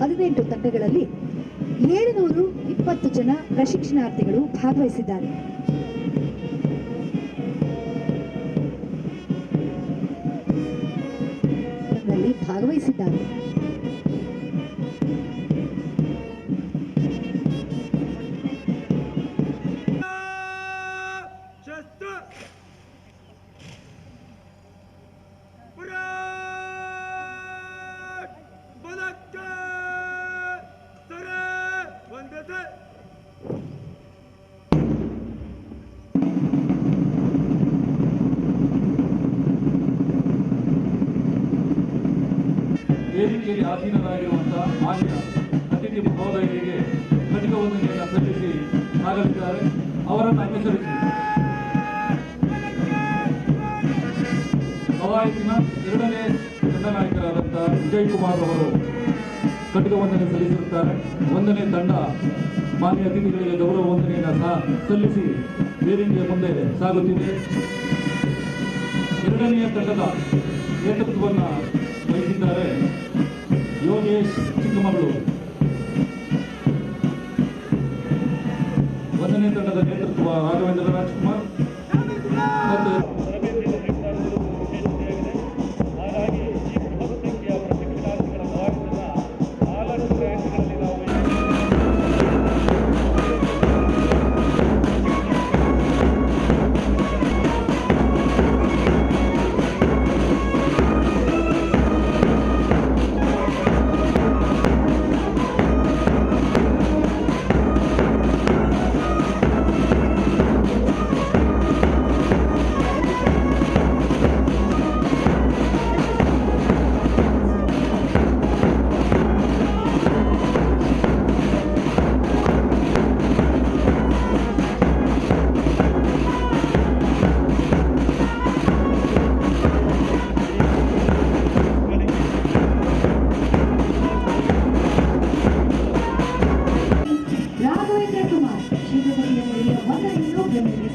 ಹದಿನೆಂಟು ತಂಡಗಳಲ್ಲಿ ಏಳುನೂರು ಇಪ್ಪತ್ತು ಜನ ಪ್ರಶಿಕ್ಷಣಾರ್ಥಿಗಳು ಭಾಗವಹಿಸಿದ್ದಾರೆ. ಭಾಗವಹಿಸಿದ್ದಾರೆ. ವೇದಿಕೆಯಲ್ಲಿ ಆಸೀನರಾಗಿರುವಂತಹ ಮಾನ್ಯ ಅತಿಥಿ ಮಹೋದಯರಿಗೆ ಕಟಿಕ ವಂದನೆಯನ್ನು ಸಲ್ಲಿಸಿ ಆಗಲಿದ್ದಾರೆ. ಅವರನ್ನು ಅನುಸರಿಸಿ. ಕವಾಯತಿನ ಎರಡನೇ ತಂಡ ನಾಯಕರಾದಂತಹ ವಿಜಯ್ ಕುಮಾರ್ ಅವರು. ಕಟಿಕ ವಂದನೆ ಸಲ್ಲಿಸಿರುತ್ತಾರೆ. ಒಂದನೇ ತಂಡ ಮಾನ್ಯ ಅತಿಥಿಗಳಿಗೆ ಗೌರವ ವಂದನೆಯನ್ನು ಸಹ ಸಲ್ಲಿಸಿ ವೇದಿಕೆಯ ಮುಂದೆ ಸಾಗುತ್ತಿದೆ. ಎರಡನೆಯ ತಂಡದ ನೇತೃತ್ವವನ್ನು ವಹಿಸಿದ್ದಾರೆ ಯೋಗೇಶ್ ಚಿಕ್ಕಮಗಳೂರು. ಒಂದನೇ ತಂಡದ ನೇತೃತ್ವ ರಾಘವೇಂದ್ರ ರಾಜ್ಕುಮಾರ್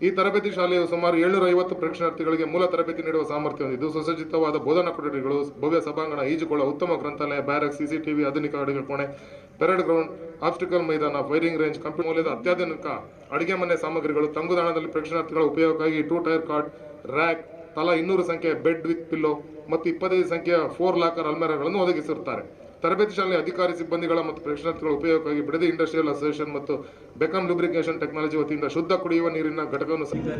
ಈ ತರಬೇತಿ ಶಾಲೆಯು ಸುಮಾರು ಏಳ್ನೂರ ಐವತ್ತು ಪ್ರೇಕ್ಷಾರ್ಥಿಗಳಿಗೆ ಮೂಲ ತರಬೇತಿ ನೀಡುವ ಸಾಮರ್ಥ್ಯ ಹೊಂದಿದ್ದು, ಸುಸಜ್ಜಿತವಾದ ಬೋಧನಾ ಕೊಠಡಿಗಳು, ಭವ್ಯ ಸಭಾಂಗಣ, ಈಜುಕೊಳ, ಉತ್ತಮ ಗ್ರಂಥಾಲಯ, ಬ್ಯಾರಕ್, ಸಿಸಿಟಿವಿ, ಆಧುನಿಕ ಅಡುಗೆ ಕೋಣೆ, ಪೆರೇಡ್ ಗ್ರೌಂಡ್ ಆಬ್ಸ್ಟಿಕಲ್ ಮೈದಾನ ಫೈರಿಂಗ್ ರೇಂಜ್, ಕಂಪ್ಯೂಟರ್ ಮೌಲ್ಯದ ಅತ್ಯಾಧುನಿಕ ಅಡುಗೆ ಮನೆ ಸಾಮಗ್ರಿಗಳು ತಂಗುದಾಣದಲ್ಲಿ ಪ್ರೇಕ್ಷಣಾರ್ಥಿಗಳ ಉಪಯೋಗಕ್ಕಾಗಿ ಟೂ ಟೈರ್ ಕಾರ್ಡ್ ರ್ಯಾಕ್, ತಲಾ ಇನ್ನೂರು ಸಂಖ್ಯೆಯ ಬೆಡ್ ವಿತ್ ಪಿಲ್ಲೋ, ಮತ್ತು ಇಪ್ಪತ್ತೈದು ಸಂಖ್ಯೆಯ ಫೋರ್ ಲಾಕರ್ ಅಲ್ಮೇರಗಳನ್ನು ಒದಗಿಸಿರುತ್ತಾರೆ. ತರಬೇತಿ ಶಾಲೆಯ ಅಧಿಕಾರಿ ಸಿಬ್ಬಂದಿಗಳ ಮತ್ತು ಪ್ರೇಕ್ಷಣಾರ್ಥಿಗಳ ಉಪಯೋಗಕ್ಕಾಗಿ ಬಿಡದಿ ಇಂಡಸ್ಟ್ರಿಯಲ್ ಅಸೋಸಿಯೇಷನ್ ಮತ್ತು ಬೆಕಮ್ ಲುಬ್ರಿಕೇಶನ್ ಟೆಕ್ನಾಲಜಿ ವತಿಯಿಂದ ಶುದ್ಧ ಕುಡಿಯುವ ನೀರಿನ ಘಟಕವನ್ನು